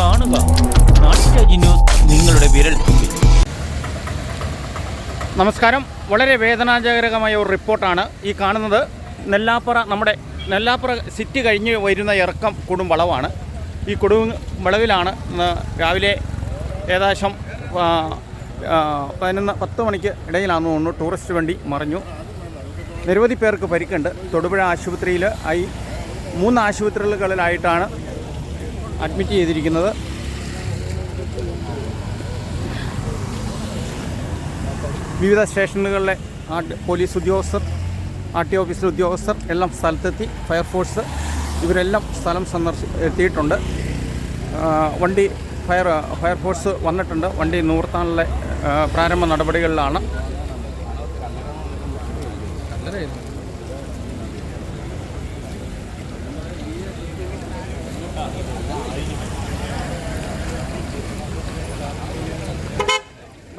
കാണുക. നാട്ടുരാജ്യ ന്യൂസ് നിങ്ങളുടെ വിരൽ തുമ്പിൽ. നമസ്കാരം. വളരെ വേദനാജനകമായ ഒരു റിപ്പോർട്ടാണ് ഈ കാണുന്നത്. നെല്ലാപ്പറ നമ്മുടെ നെല്ലാപ്പറ സിറ്റി കഴിഞ്ഞ് വരുന്ന ഇറക്കം കൊടുംവളവാണ് ഈ കൊടും വളവിലാണ് രാവിലെ ഏകദേശം പതിനൊന്ന് പത്ത് മണിക്ക് ഇടയിലാണെന്ന് തോന്നുന്നു. ടൂറിസ്റ്റ് വണ്ടി മറിഞ്ഞു. നിരവധി പേർക്ക് പരിക്കുണ്ട്. തൊടുപുഴ ആശുപത്രിയിൽ ആയി മൂന്ന് ആശുപത്രികളിലായിട്ടാണ് അഡ്മിറ്റ് ചെയ്തിരിക്കുന്നത്. വിവിധ സ്റ്റേഷനുകളിലെ പോലീസ് ഉദ്യോഗസ്ഥർ ആർ ടി ഓഫീസിലെ ഉദ്യോഗസ്ഥർ എല്ലാം സ്ഥലത്തെത്തി ഫയർഫോഴ്സ് ഇവരെല്ലാം സ്ഥലം സന്ദർശി എത്തിയിട്ടുണ്ട്. വണ്ടി ഫയർ ഫയർഫോഴ്സ് വന്നിട്ടുണ്ട്. വണ്ടി നൂർത്താനുള്ള പ്രാരംഭ നടപടികളിലാണ്.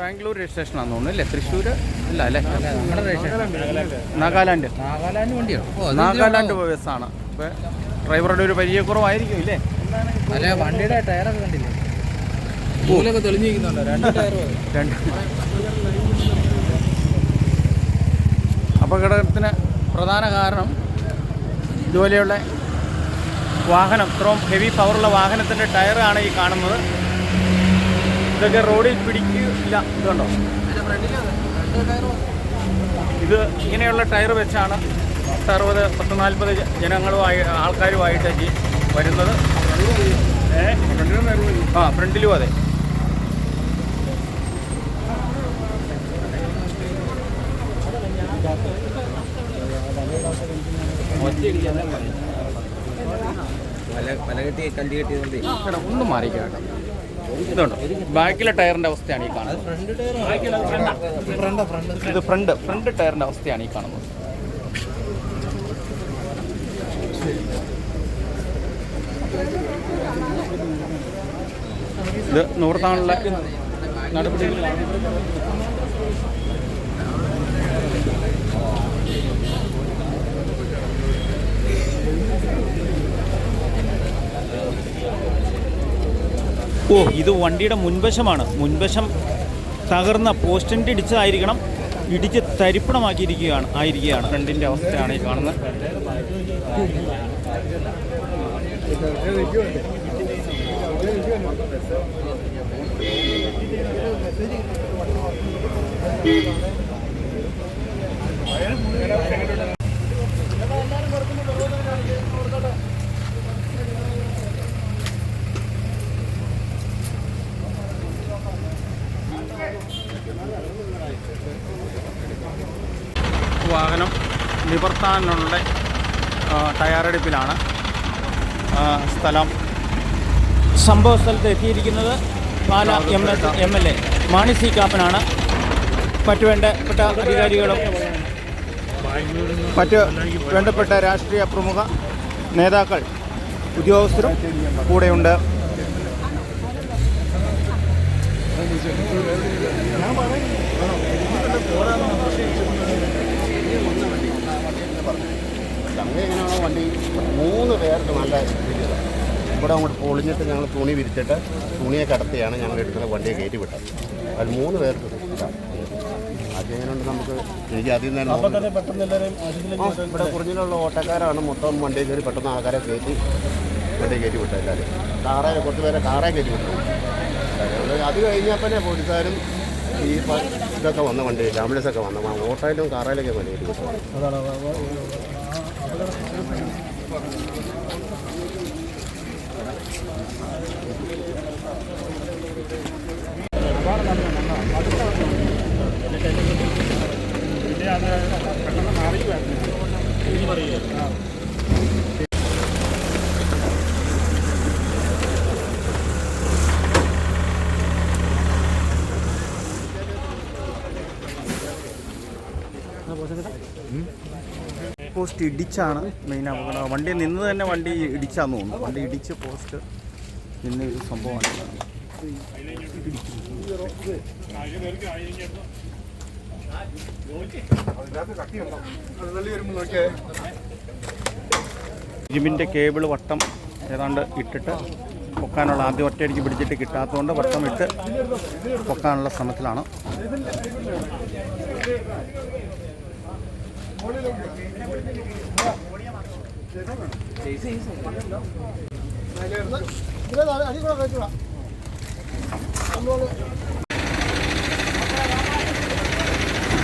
ബാംഗ്ലൂർ രജിസ്ട്രേഷനാണെന്ന് തോന്നുന്നു അല്ലേ? തൃശ്ശൂർ ഇല്ല അല്ലേ? നാഗാലാൻഡ്. നാഗാലാൻഡ്. വണ്ടിയോ നാഗാലാൻഡ് ബസ്സാണ് അപ്പോൾ ഡ്രൈവറുടെ ഒരു പരിചയക്കുറവായിരിക്കും ഇല്ലേ അല്ല വണ്ടിയുടെ ടയറൊക്കെ കണ്ടില്ലേ? പൂലൊക്കെ തെളിഞ്ഞിരിക്കുന്നുണ്ടോ? രണ്ട് ടയർ രണ്ട്. അപകടത്തിന് പ്രധാന കാരണം ഇതുപോലെയുള്ള വാഹനം ഇത്രയും ഹെവി പവറുള്ള വാഹനത്തിന്റെ ടയറാണ് ഈ കാണുന്നത്. ഇതൊക്കെ റോഡിൽ പിടിക്കില്ല. ഇതുണ്ടോ? ഇത് ഇങ്ങനെയുള്ള ടയർ വെച്ചാണ് പത്ത് അറുപത് പത്ത് നാൽപ്പത് ജനങ്ങളുമായി ആൾക്കാരുമായിട്ട് ജി- വരുന്നത്? ആ ഫ്രണ്ടിലും അതെ. പല കെട്ടി കണ്ടി കെട്ടിയതുകൊണ്ട് ഒന്നും ഒന്ന് മാറിക്കാട്ടോ ഇതുണ്ടോ? ബാക്കിലെ ടയറിന്റെ അവസ്ഥയാണ് ഈ കാണുന്നത്. ഇത് ഫ്രണ്ട് ഫ്രണ്ട് ടയറിന്റെ അവസ്ഥയാണ് ഈ കാണുന്നത്. ഇത് നൂർത്താനുള്ള നടപടികളാണ് ഓ ഇത് വണ്ടിയുടെ മുൻവശമാണ്. മുൻവശം തകർന്ന പോസ്റ്റിന്റെ ഇടിച്ചതായിരിക്കണം. ഇടിച്ച് തരിപ്പണമാക്കിയിരിക്കുകയാണ് ആയിരിക്കുകയാണ്. ഫ്രണ്ടിന്റെ അവസ്ഥയാണ് ഈ കാണുന്നത്. വാഹനം നിവർത്താനുള്ള തയ്യാറെടുപ്പിലാണ് സ്ഥലം. സംഭവ സ്ഥലത്ത് എത്തിയിരിക്കുന്നത് Pala M S M L A Mani C കാപ്പനാണ്. മറ്റു വേണ്ടപ്പെട്ട അധികാരികളും മറ്റ് വേണ്ടപ്പെട്ട രാഷ്ട്രീയ പ്രമുഖ നേതാക്കൾ ഉദ്യോഗസ്ഥരും കൂടെയുണ്ട്. അങ്ങനെയാണോ വണ്ടി. മൂന്ന് പേർക്ക് നല്ല ഇതില്ല ഇവിടെ അങ്ങോട്ട് പൊളിഞ്ഞിട്ട് ഞങ്ങൾ തുണി വിരിച്ചിട്ട് തുണിയെ കടത്തിയാണ് ഞങ്ങൾ എടുക്കുന്ന വണ്ടിയെ കയറ്റി വിട്ടത്. അതിൽ മൂന്ന് പേർക്ക് അതിനുണ്ട് നമുക്ക്? എനിക്ക് അതിൽ നിന്ന്. ഇവിടെ കുറഞ്ഞിലുള്ള ഓട്ടക്കാരാണ് മൊത്തം വണ്ടിയിൽ കയറി പെട്ടെന്ന് ആൾക്കാരെ കയറ്റി വണ്ടി കയറ്റി വിട്ടത് എല്ലാവരും. കാറേ കുറച്ച് പേരെ കാറേ കയറ്റി വിട്ടു. അത് കഴിഞ്ഞാൽ തന്നെ പോലീസുകാരും ഈ ഇതൊക്കെ വന്ന വണ്ടി ആംബുലൻസ് ഒക്കെ വന്ന ഓട്ടോയിലും കാറയിലൊക്കെ വണ്ടി കയറ്റി വിട്ടത് പോസ്റ്റ് ഇടിച്ചാണ് മെയിൻ അപകടം. വണ്ടി നിന്ന് തന്നെ വണ്ടി ഇടിച്ചാന്ന് തോന്നുന്നു. വണ്ടി ഇടിച്ച് പോസ്റ്റ് നിന്ന ഒരു സംഭവമാണ്. ജിമിന്റെ കേബിൾ വട്ടം ഏതാണ്ട് ഇട്ടിട്ട് പൊക്കാനുള്ള ആദ്യം ഒറ്റയടിക്ക് പിടിച്ചിട്ട് കിട്ടാത്തതുകൊണ്ട് വട്ടം ഇട്ട് പൊക്കാനുള്ള ശ്രമത്തിലാണ്.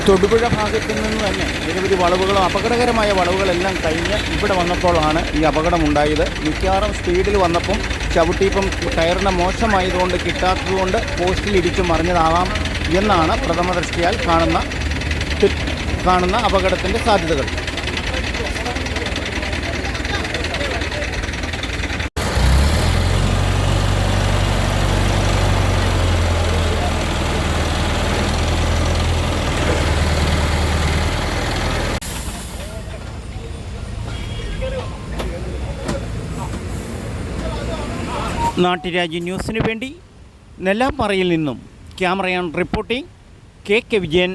തൊടുപുഴ ഭാഗത്തു നിന്ന് തന്നെ നിരവധി വളവുകളും അപകടകരമായ വളവുകളെല്ലാം കഴിഞ്ഞ് ഇവിടെ വന്നപ്പോഴാണ് ഈ അപകടമുണ്ടായത്. മിക്കവാറും സ്പീഡിൽ വന്നപ്പം ചവിട്ടിയിപ്പം ടയറിന് മോശമായതുകൊണ്ട് കിട്ടാത്തതുകൊണ്ട് പോസ്റ്റിൽ ഇടിച്ചു മറിഞ്ഞതാവാം എന്നാണ് പ്രഥമ ദൃഷ്ടിയാൽ കാണുന്ന കാണുന്ന അപകടത്തിന്റെ സാധ്യതകൾ. നാട്ടുരാജ്യ ന്യൂസിനു വേണ്ടി നെല്ലാപ്പാറയിൽ നിന്നും ക്യാമറയാൻ റിപ്പോർട്ടിംഗ് കെ കെ വിജയൻ